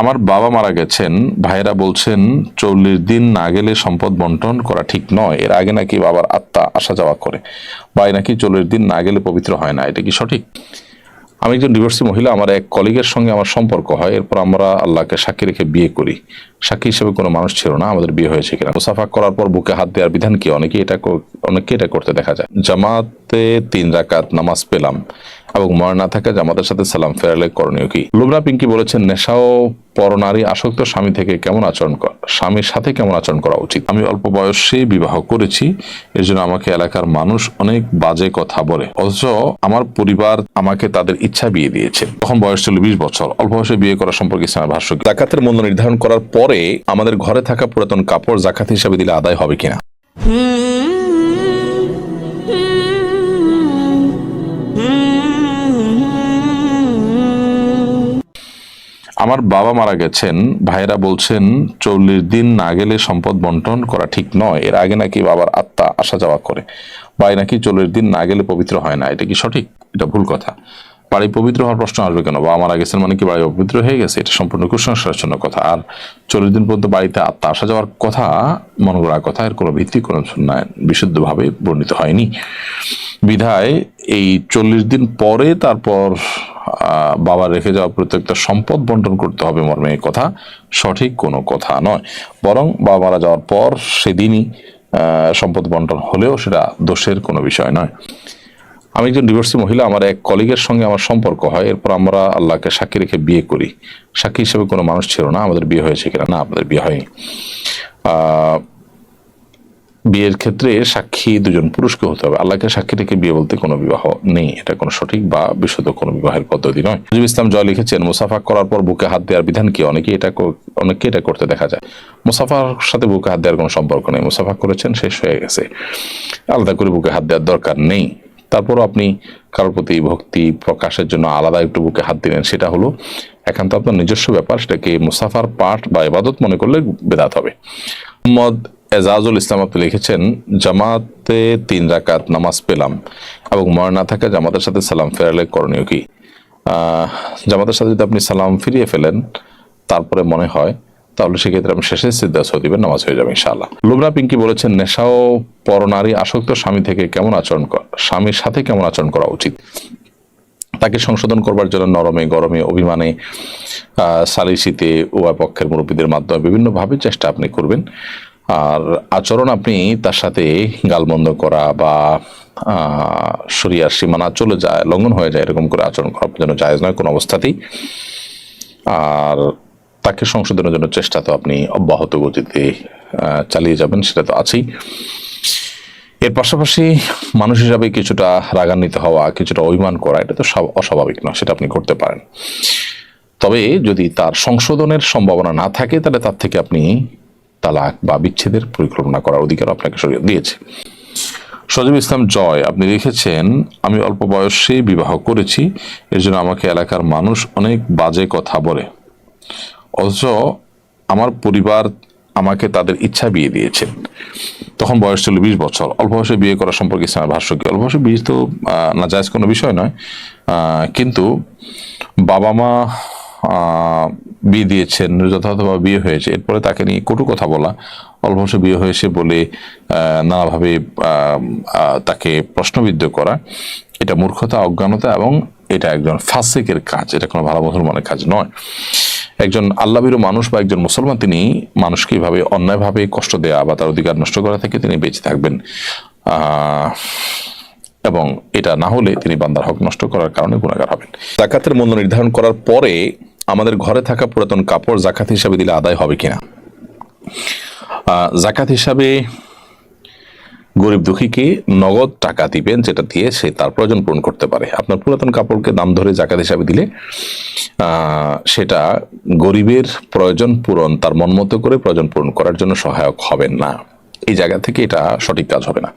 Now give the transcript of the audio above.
আমার বাবা মারা গেছেন ভাইরা বলছেন, চল্লিশ দিন না গেলে সম্পদ বন্টন করা ঠিক নয়। এর আগে নাকি বাবার আত্মা আসা যাওয়া করে। ভাই নাকি চল্লিশ দিন না গেলে পবিত্র হয় না, এটা কি সঠিক? আমি একজন ডিভোর্সি মহিলা, আমার এক কলিগের সঙ্গে আমার সম্পর্ক হয়, এরপর আমরা আল্লাহকে সাক্ষী রেখে বিয়ে করি। সাক্ষী হিসেবে কোনো মানুষ ছিল না, আমাদের বিয়ে হয়েছে কিনা। মুসাফা করার পর বুকে হাত দেওয়ার বিধান কি? অনেকে এটা অনেকে এটা করতে দেখা যায়। জামাতে তিন রাকাত নামাজ পেলাম। এবং মনে না থাকা জামাতের সাথে সালাম ফেরালে করণীয় কি? লুবনা পিঙ্কি বলেছেন নেশা ও পরনারী আসক্ত স্বামী থেকে কেমন আচরণ স্বামীর সাথে কেমন আচরণ করা উচিত? আমি অল্প বয়সে বিবাহ করেছি এর জন্য আমাকে এলাকার মানুষ অনেক বাজে কথা বলে। অথচ আমার পরিবার আমাকে তাদের ইচ্ছা বিয়ে দিয়েছে। তখন বয়স ছিল বিশ বছর, অল্প বয়সে বিয়ে করা সম্পর্কে ইসলামের ভাষ্য জাকাতের মূল্য নির্ধারণ করার পরে আমাদের ঘরে থাকা পুরাতন কাপড় জাকাত হিসাবে দিলে আদায় হবে কিনা? আমার বাবা মারা গেছেন ভাইরা বলছেন, চল্লিশ দিন না গেলে সম্পদ বন্টন করা ঠিক নয়। এর আগে নাকি বাবার আত্মা আসা যাওয়া করে। ভাই নাকি চল্লিশ দিন না গেলে পবিত্র হয় না। এটা কি সঠিক? এটা ভুল কথা। বাড়ি পবিত্র হওয়ার প্রশ্ন আসবে কেন? বাবা মারা গেছেন মানে কি বাড়ি অপবিত্র হয়ে গেছে? এটা সম্পূর্ণ কুসংস্কারের জন্য কথা। আর চল্লিশ দিন পর্যন্ত বাড়িতে আত্মা আসা যাওয়ার কথা, মনে করার কথা, এর কোনো ভিত্তি, কোনো সুন্নায় বিশুদ্ধভাবে বর্ণিত হয়নি। বিধায় এই চল্লিশ দিন পরে তারপর আহ, বাবা রেখে যাওয়া প্রত্যেকটা সম্পদ বন্টন করতে হবে মর্মে এই কথা সঠিক কোনো কথা নয়। বরং বাবা মারা যাওয়ার পর সেদিনই সম্পদ বন্টন হলেও সেটা দোষের কোনো বিষয় নয়। আমি একজন ডিভোর্সি মহিলা আমার এক কলিগের সঙ্গে আমার সম্পর্ক হয়। এরপর আমরা আল্লাহকে সাক্ষী রেখে বিয়ে করি। সাক্ষী হিসেবে কোনো মানুষ ছিল না আমাদের বিয়ে হয়েছে কিনা? না আমাদের বিয়ে হয়নি। বিয়ের ক্ষেত্রে সাক্ষী দুজন পুরুষকে হতে হবে। আল্লাহকে সাক্ষী রেখে বিয়ে বলতে কোনো বিবাহ নেই। এটা কোনো সঠিক বা বিশুদ্ধ কোনো বিবাহের পদ্ধতি নয়। নজরুল ইসলাম জয় লিখেছেন, মুসাফা করার পর বুকে হাত দেওয়ার বিধান কি? অনেকে এটা অনেকে এটা করতে দেখা যায়। মুসাফার সাথে বুকে হাত দেওয়ার কোনো সম্পর্ক নেই। মুসাফা করেছেন, শেষ হয়ে গেছে। আলাদা করে বুকে হাত দেওয়ার দরকার নেই। তারপরও আপনি কারোর প্রতি ভক্তি প্রকাশের জন্য আলাদা একটু বুকে হাত দিলেন, সেটা হলো একান্ত আপনার নিজস্ব ব্যাপার। সেটাকে মুসাফার পাঠ বা ইবাদত মনে করলে বেদাত হবে। মোহাম্মদ এজাজুল ইসলাম আপনি লিখেছেন, জামাতে তিন রাকাত নামাজ পেলাম এবং মনে না থাকা জামাতের সাথে সালাম ফেরালে করণীয় কি? জামাতের সাথে যদি আপনি সালাম ফিরিয়ে ফেলেন, তারপরে মনে হয়, তাহলে সেক্ষেত্রে আমি শেষে সিদ্ধা দিবেন, নামাজ হয়ে যাবে, ইনশাআল্লাহ। লুবনা পিঙ্কি বলেছেন নেশা ও পরনারী আসক্ত স্বামী থেকে কেমন আচরণ স্বামীর সাথে কেমন আচরণ করা উচিত? তাকে সংশোধন করবার জন্য নরমে, গরমে, অভিমানে সালিসিতে উভয় পক্ষের মুরব্বীদের মাধ্যমে বিভিন্নভাবে চেষ্টা আপনি করবেন। আর আচরণ আপনি তার সাথে গালমন্দ করা বা সরিয়ার সীমানা চলে যায়, লঙ্ঘন হয়ে যায়, এরকম করে আচরণ করা জন্য জায়েজ নয় কোনো অবস্থাতেই। আর তাকে সংশোধনের জন্য চেষ্টা তো আপনি অব্যাহত গতিতে চালিয়ে যাবেন, সেটা তো আছেই। এর পাশাপাশি মানুষ হিসাবে কিছুটা রাগান্বিত হওয়া, কিছুটা অভিমান করা, এটা তো সব অস্বাভাবিক নয়, সেটা আপনি করতে পারেন। তবে যদি তার সংশোধনের সম্ভাবনা না থাকে, তাহলে তার থেকে আপনি তালাক বা বিচ্ছেদের পরিকল্পনা করার অধিকার আপনাকে সরিয়ে দিয়েছে। সজীব ইসলাম জয় আপনি লিখেছেন আমি অল্প বয়সে বিবাহ করেছি এর জন্য আমাকে এলাকার মানুষ অনেক বাজে কথা বলে। অথচ আমার পরিবার আমাকে তাদের ইচ্ছা বিয়ে দিয়েছেন তখন বয়স ছিল বিশ বছর। অল্প বয়সে বিয়ে করা সম্পর্কে ইসলামের ভাষ্য কি? অল্প বয়সে বিয়ে তো আহ, নাজায়েজ কোনো বিষয় নয়। কিন্তু বাবা মা বিয়ে দিয়েছেন যথাযথভাবে বিয়ে হয়েছে। এরপরে তাকে নিয়ে কটু কথা বলা অল্প বিয়ে হয়েছে বলে নানাভাবে তাকে প্রশ্নবিদ্ধ করা। এটা মূর্খতা, অজ্ঞানতা এবং এটা একজন ফাসেকের কাজ। এটা কোনো ভালো মুসলমানের কাজ নয়। একজন আল্লাহবিরু মানুষ বা একজন মুসলমান, তিনি মানুষকে এভাবে অন্যায়ভাবে কষ্ট দেওয়া বা তার অধিকার নষ্ট করা থেকে তিনি বেঁচে থাকবেন। এবং এটা না হলে তিনি বান্দার হক নষ্ট করার কারণে গুণাগার হবেন। জাকাতের মূল্য নির্ধারণ করার পরে আমাদের ঘরে থাকা পুরাতন কাপড় জাকাত হিসাবে দিলে আদায় হবে কিনা? জাকাত হিসাবে গরিব দুঃখীকে নগদ টাকা দিবেন যেটা দিয়ে সে তার প্রয়োজন পূরণ করতে পারে? আপনার পুরাতন কাপড়কে দাম ধরে জাকাত হিসাবে দিলে সেটা গরিবের প্রয়োজন পূরণ, তার মন মতো করে প্রয়োজন পূরণ করার জন্য সহায়ক হবেন না। এই জায়গা থেকে এটা সঠিক কাজ হবে না।